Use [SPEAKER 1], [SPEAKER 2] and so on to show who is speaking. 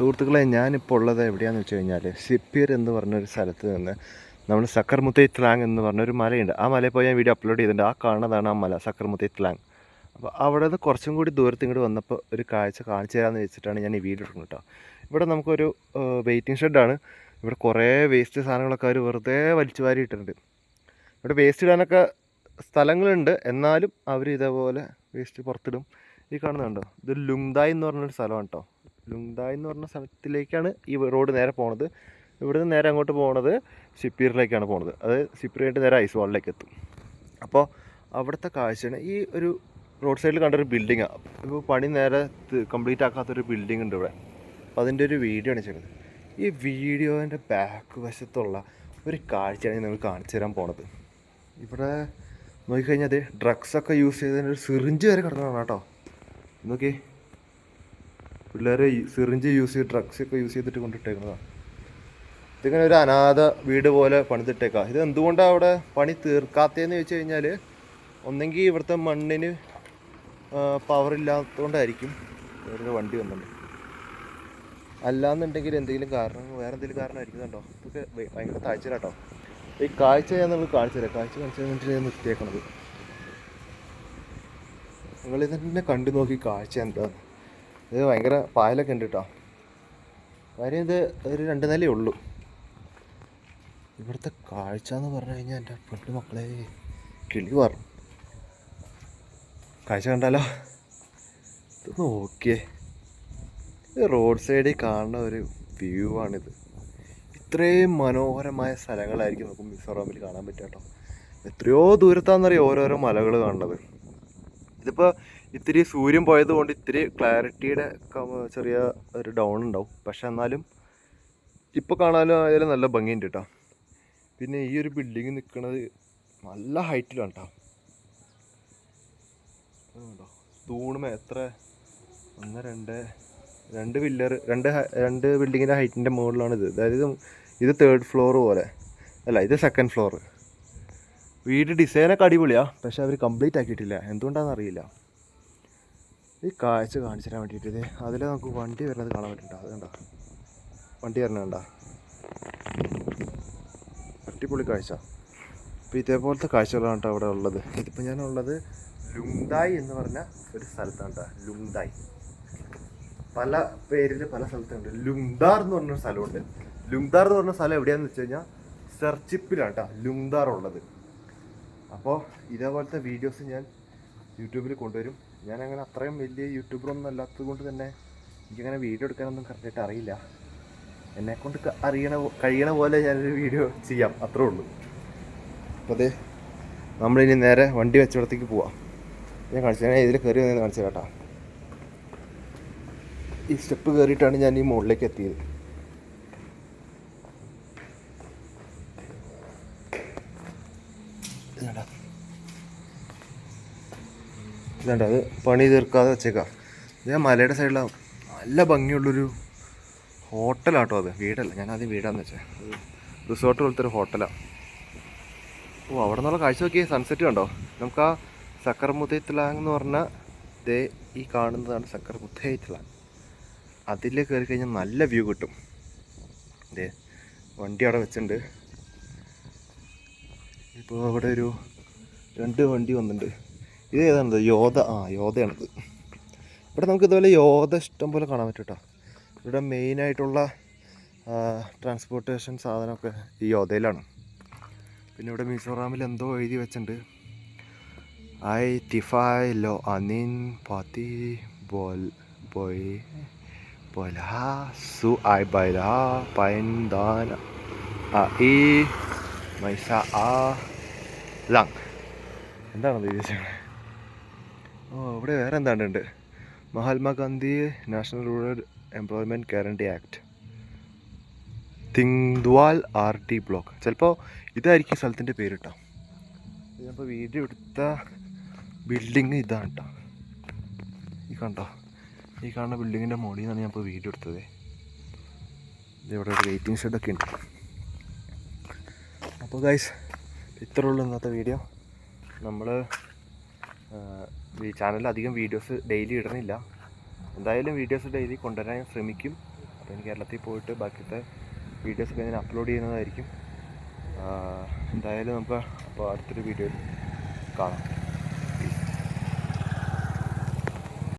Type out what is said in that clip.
[SPEAKER 1] സുഹൃത്തുക്കളെ ഞാനിപ്പോൾ ഉള്ളത് എവിടെയാണെന്ന് വെച്ച് കഴിഞ്ഞാൽ സിപ്പിയർ എന്ന് പറഞ്ഞൊരു സ്ഥലത്ത് നിന്ന് നമ്മൾ സക്കർമുത്തൈ ത്ലാങ് എന്ന് പറഞ്ഞൊരു മലയുണ്ട്. ആ മലയിൽ പോയി ഞാൻ വീഡിയോ അപ്ലോഡ് ചെയ്തിട്ടുണ്ട്. ആ കാണുന്നതാണ് ആ മല സക്കർമുത്തൈ ത്ലാങ്. അപ്പോൾ അവിടെ നിന്ന് കുറച്ചും കൂടി ദൂരത്ത് ഇങ്ങോട്ട് വന്നപ്പോൾ ഒരു കാഴ്ച കാണിച്ചു തരാമെന്ന് വെച്ചിട്ടാണ് ഞാൻ ഈ വീഡിയോ എടുക്കുന്നത് കേട്ടോ. ഇവിടെ നമുക്കൊരു വെയിറ്റിംഗ് ഷെഡാണ് ഇവിടെ കുറേ വേസ്റ്റ് സാധനങ്ങളൊക്കെ അവർ വെറുതെ വലിച്ചു വാരി ഇട്ടിട്ടുണ്ട്. ഇവിടെ വേസ്റ്റ് ഇടാനൊക്കെ സ്ഥലങ്ങളുണ്ട്. എന്നാലും അവർ ഇതേപോലെ വേസ്റ്റ് പുറത്തിടും. ഈ കാണുന്നുണ്ടോ ഇത് ലുങ്തായ് എന്ന് പറഞ്ഞൊരു സ്ഥലമാണ് കേട്ടോ. ലുങ്തായ് എന്ന് പറഞ്ഞ സ്ഥലത്തിലേക്കാണ് ഈ റോഡ് നേരെ പോണത്. ഇവിടുന്ന് നേരെ അങ്ങോട്ട് പോണത് സിപ്പീറിലേക്കാണ് പോണത്. അത് സിപ്പീർ നേരെ ഐസ് വാളിലേക്ക് എത്തും. അപ്പോൾ അവിടുത്തെ കാഴ്ചയാണ്. ഈ ഒരു റോഡ് സൈഡിൽ കണ്ടൊരു ബിൽഡിങ്ങാണ് ഇപ്പോൾ പണി നേരെ കംപ്ലീറ്റ് ആക്കാത്തൊരു ബിൽഡിംഗ് ഉണ്ട് ഇവിടെ. അപ്പോൾ അതിന്റെ ഒരു വീഡിയോ ആണ് ചെയ്യുന്നത് ഈ വീഡിയോന്റെ ബാക്ക് വശത്തുള്ള ഒരു കാഴ്ചയാണ് നിങ്ങൾ കാണിച്ചു തരാൻ പോണത്. ഇവിടെ നോക്കിക്കഴിഞ്ഞാൽ അത് ഡ്രഗ്സൊക്കെ യൂസ് ചെയ്തതിന്റെ ഒരു സിറിഞ്ച് വരെ കിടന്നതാണ് കേട്ടോ. നോക്കി പിള്ളേരെ സിറിഞ്ച് യൂസ് ചെയ്ത് ഡ്രഗ്സ് ഒക്കെ യൂസ് ചെയ്തിട്ട് കൊണ്ടിട്ടേക്കുന്നതാണ് ഇതിങ്ങനെ ഒരു അനാഥ വീട് പോലെ പണിതിട്ടേക്കാം. ഇത് എന്തുകൊണ്ടാണ് അവിടെ പണി തീർക്കാത്തതെന്ന് ചോദിച്ചു കഴിഞ്ഞാൽ ഒന്നെങ്കിൽ ഇവിടുത്തെ മണ്ണിന് പവർ ഇല്ലാത്തതുകൊണ്ടായിരിക്കും വേറൊരു വണ്ടി വന്നിട്ടുണ്ട് അല്ലാന്നുണ്ടെങ്കിൽ എന്തെങ്കിലും കാരണം വേറെ എന്തെങ്കിലും കാരണമായിരിക്കും കേട്ടോ ഇതൊക്കെ ഭയ- ഭയങ്കര താഴ്ച കേട്ടോ ഈ കാഴ്ച ഞാൻ നിങ്ങൾ കാണിച്ചു തരാം. കാഴ്ച കാണിച്ചു ഞാൻ നിർത്തിയേക്കണത്. നിങ്ങളിതന്നെ കണ്ടു നോക്കി കാഴ്ച എന്താണ് ഇത് ഭയങ്കര പായലൊക്കെ ഉണ്ട് കേട്ടോ കാര്യം ഇത് ഒരു രണ്ട് നിലയേ ഉള്ളൂ. ഇവിടുത്തെ കാഴ്ച എന്ന് പറഞ്ഞു കഴിഞ്ഞാൽ എന്റെ പെണ്ണു മക്കളെ കിളി പറഞ്ഞു കാഴ്ച കണ്ടാലോ? ഇത് നോക്കിയേ. റോഡ് സൈഡിൽ കാണുന്ന ഒരു വ്യൂ ആണിത്. ഇത്രയും മനോഹരമായ സ്ഥലങ്ങളായിരിക്കും നമുക്ക് മിസോറാമിൽ കാണാൻ പറ്റുക കേട്ടോ എത്രയോ ദൂരത്താണെന്നറിയാം ഓരോരോ മലകൾ കാണുന്നത്. ഇതിപ്പോൾ ഇത്തിരി സൂര്യൻ പോയത് കൊണ്ട് ഇത്തിരി ക്ലാരിറ്റിയുടെ ചെറിയ ഒരു ഡൗൺ ഉണ്ടാവും. പക്ഷെ എന്നാലും ഇപ്പോൾ കാണാനും ആയാലും നല്ല ഭംഗിയുണ്ട് കേട്ടോ പിന്നെ ഈ ഒരു ബിൽഡിങ് നിൽക്കുന്നത് നല്ല ഹൈറ്റിലാണ് കേട്ടോ തൂണുമ എത്ര? ഒന്ന് രണ്ട് രണ്ട് പില്ലർ രണ്ട് രണ്ട് ബിൽഡിങ്ങിന്റെ ഹൈറ്റിന്റെ ഇത്. അതായത് ഇത് തേർഡ് ഫ്ലോർ പോലെ. അല്ല ഇത് സെക്കൻഡ് ഫ്ലോർ വീട് ഡിസൈനൊക്കെ അടിപൊളിയാണ് പക്ഷെ അവർ കംപ്ലീറ്റ് ആക്കിയിട്ടില്ല. എന്തുകൊണ്ടാണെന്ന് അറിയില്ല. ഈ കാഴ്ച കാണിച്ചു തരാൻ വേണ്ടിയിട്ട് ഇത് അതിൽ നമുക്ക് വണ്ടി വരുന്നത് കാണാൻ പറ്റുന്നുണ്ടോ അത് കണ്ടോ? വണ്ടി വരണ കണ്ടോ? അടിപൊളി കാഴ്ച. അപ്പോൾ ഇതേപോലത്തെ കാഴ്ചകളാണ് കേട്ടോ അവിടെ ഉള്ളത്. ഇതിപ്പോൾ ഞാൻ ഉള്ളത് ലുങ്തായ് എന്ന് പറഞ്ഞ ഒരു സ്ഥലത്താണ് കേട്ടോ. ലുങ്തായ്. പല പേരിൽ പല സ്ഥലത്തുണ്ട്. ലുങ്ദാർ എന്ന് പറഞ്ഞ സ്ഥലമുണ്ട്. ലുങ്ദാർ എന്ന് പറഞ്ഞ സ്ഥലം എവിടെയാണെന്ന് വെച്ച് കഴിഞ്ഞാൽ സെർച്ചിപ്പിലാണ് കേട്ടോ. ലുങ്ദാർ ഉള്ളത്. അപ്പോൾ ഇതേപോലത്തെ വീഡിയോസ് ഞാൻ യൂട്യൂബിൽ കൊണ്ടുവരും. ഞാനങ്ങനെ അത്രയും വലിയ യൂട്യൂബറൊന്നും അല്ലാത്തത് കൊണ്ട് തന്നെ എനിക്കങ്ങനെ വീഡിയോ എടുക്കാനൊന്നും കറക്റ്റായിട്ട് അറിയില്ല. എന്നെക്കൊണ്ട് അറിയണ കഴിയണ പോലെ ഞാനൊരു വീഡിയോ ചെയ്യാം അത്രേ ഉള്ളൂ. അപ്പോൾ അതെ നമ്മളിനി നേരെ വണ്ടി വെച്ചിടത്തേക്ക് പോവാം. ഞാൻ കാണിച്ചു ഞാൻ ഇതിൽ കയറി വന്നു കാണിച്ചു കേട്ടോ. ഈ സ്റ്റെപ്പ് കയറിയിട്ടാണ് ഞാൻ ഈ മുകളിലേക്ക് എത്തിയത് ഇതാണ്ടാ. ഇതാണ്ട അത് പണി തീർക്കാതെ വെച്ചേക്കാം. ഇത് മലയുടെ സൈഡിലാണ് നല്ല ഭംഗിയുള്ളൊരു ഹോട്ടലാട്ടോ അത്. വീടല്ല. ഞാൻ ആദ്യം വീടാന്ന് വെച്ചേ. റിസോർട്ട് പോലത്തെ ഒരു ഹോട്ടലാണ് ഓ അവിടെ നിന്നുള്ള കാഴ്ച നോക്കി സൺസെറ്റ് കണ്ടോ? നമുക്ക് ആ സക്കർ മുത്തൈത്ലാങ് എന്ന് പറഞ്ഞാൽ ദേ ഈ കാണുന്നതാണ് സക്കർ അതിലേ കയറി കഴിഞ്ഞാൽ നല്ല വ്യൂ കിട്ടും. ദേ വണ്ടി അവിടെ വെച്ചിട്ടുണ്ട് ഇപ്പോൾ അവിടെ ഒരു രണ്ട് വണ്ടി വന്നിട്ടുണ്ട് ഇത് ഏതാണത് യോധ ആ യോധയാണിത്. ഇവിടെ നമുക്ക് ഇതുപോലെ യോധ ഇഷ്ടം പോലെ കാണാൻ പറ്റും കേട്ടോ ഇവിടെ മെയിനായിട്ടുള്ള ട്രാൻസ്പോർട്ടേഷൻ സാധനമൊക്കെ ഈ യോധയിലാണ്. പിന്നെ ഇവിടെ മിസോറാമിൽ എന്തോ എഴുതി വെച്ചിട്ടുണ്ട്. ഐ തിഫായ് ലോ അനിൻ പാത്തി ബോൽ ബോയ് ബോല സു ഐ ബൈല പൈൻ ദാൻ ആ ഈ മൈസ ആ ലങ്. എന്താണത് ചോദിച്ചത് ഓ ഇവിടെ വേറെ എന്താണ്ടുണ്ട് Mahatma Gandhi national rural employment guarantee act. തിങ്ദ്വാൽ ആർ ടി ബ്ലോക്ക്. ചിലപ്പോൾ ഇതായിരിക്കും സ്ഥലത്തിന്റെ പേര് കേട്ടോ ഇതിപ്പോൾ വീഡിയോ എടുത്ത ബിൽഡിങ് ഇതാണ് കേട്ടോ ഈ കണ്ടോ? ഈ കാണുന്ന ബിൽഡിങ്ങിന്റെ മുകളിൽ നിന്നാണ് ഞാൻ ഇപ്പോൾ വീഡിയോ എടുത്തത് ഇവിടെ ഒരു വെയിറ്റിംഗ് ഷെഡൊക്കെ ഉണ്ട്. അപ്പോൾ ഗൈസ് ഇത്രേ ഉള്ളൂ ഇന്നത്തെ വീഡിയോ നമ്മൾ ഈ ചാനലിൽ അധികം വീഡിയോസ് ഡെയിലി ഇടണില്ല എന്തായാലും വീഡിയോസ് ഡെയിലി കൊണ്ടുവരാൻ ഞാൻ ശ്രമിക്കും. അപ്പോൾ ഞാൻ കേരളത്തിൽ പോയിട്ട് ബാക്കിയത്തെ വീഡിയോസൊക്കെ ഞാൻ അപ്ലോഡ് ചെയ്യുന്നതായിരിക്കും. എന്തായാലും നമുക്ക് അപ്പോൾ അടുത്തൊരു വീഡിയോയിൽ കാണാം.